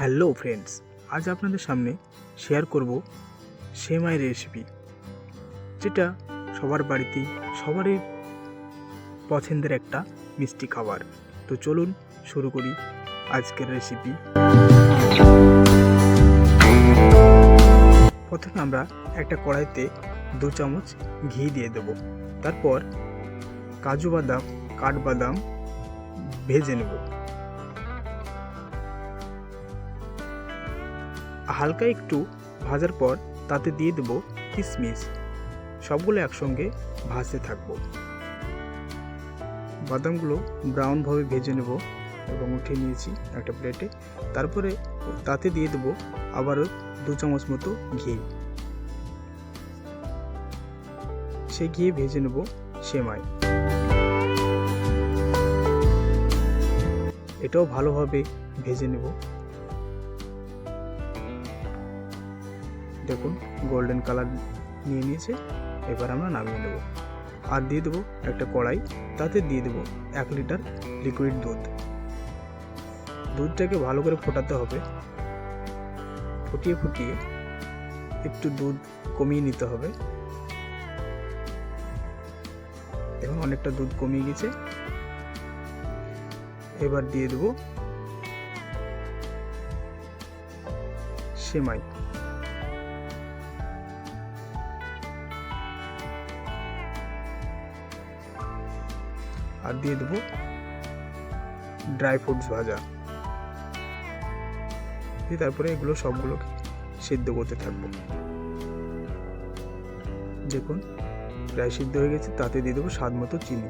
Hello friends, আজ আপনাদের সামনে শেয়ার করব সেমাই রেসিপি, যেটা সবার বাড়িতেই সবারই পছন্দের একটা মিষ্টি খাবার। তো চলুন শুরু করি আজকের রেসিপি। প্রথমে আমরা একটা কড়াইতে দু চামচ ঘি দিয়ে দেব। তারপর কাজু বাদাম, কাঠবাদাম ভেজে নেব। হালকা একটু ভাজার পর তাতে দিয়ে দেব কিশমিশ সবগুলো একসঙ্গে ভাজতে থাকব। বাদামগুলো ব্রাউনভাবে ভেজে নেব এবং উঠিয়ে নিয়েছি একটা প্লেটে তারপরে তাতে দিয়ে দেবো আবারও দু চামচ মতো ঘি। সে ঘি ভেজে নেব সেমাই। এটাও ভালোভাবে ভেজে নেব। দেখুন গোল্ডেন কালার নিয়ে নিয়েছে, এবার আমরা নামিয়ে নেব। আর দিয়ে দেবো একটা কড়াই, তাতে দিয়ে দেবো এক লিটার লিকুইড দুধ। দুধটাকে ভালো করে ফোটাতে হবে। ফুটিয়ে ফুটিয়ে একটু দুধ কমিয়ে নিতে হবে। এখন অনেকটা দুধ কমিয়ে গেছে। এবার দিয়ে দেবো সেমাই। আর দিয়ে দেবো ড্রাই ফ্রুটস ভাজা। দিয়ে তারপরে এগুলো সবগুলোকে সিদ্ধ করতে থাকব। দেখুন, প্রায় সিদ্ধ হয়ে গেছে, তাতে দিয়ে দেবো স্বাদ মতো চিনি।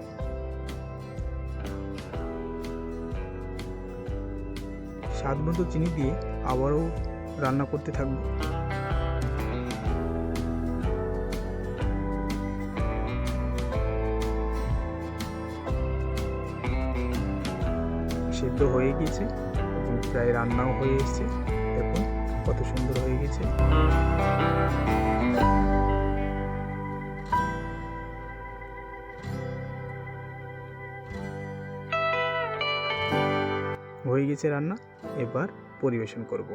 স্বাদ মতো চিনি দিয়ে আবারও রান্না করতে থাকব। সিদ্ধ হয়ে গিয়েছে এবং প্রায় রান্নাও হয়ে এসেছে। দেখুন কত সুন্দর হয়ে গেছে হয়ে গেছে রান্না, এবার পরিবেশন করব।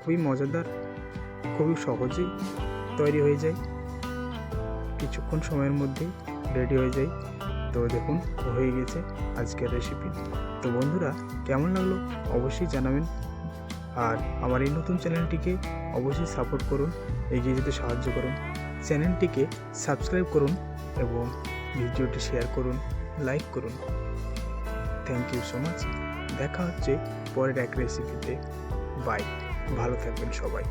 খুবই মজাদার, খুবই সহজেই তৈরি হয়ে যায়। কিছুক্ষণ সময়ের মধ্যেই রেডি হয়ে যায়। তো দেখুন, হয়ে গেছে আজকের রেসিপি তো বন্ধুরা, কেমন লাগল অবশ্যই জানাবেন। আর আমার এই নতুন চ্যানেলটিকে অবশ্যই সাপোর্ট করুন, এগিয়ে যেতে সাহায্য করুন। চ্যানেলটিকে সাবস্ক্রাইব করুন এবং ভিডিওটি শেয়ার করুন লাইক করুন। থ্যাংক ইউ সো মাচ দেখা হচ্ছে পরের এক রেসিপিতে বাই ভালো থাকবেন সবাই।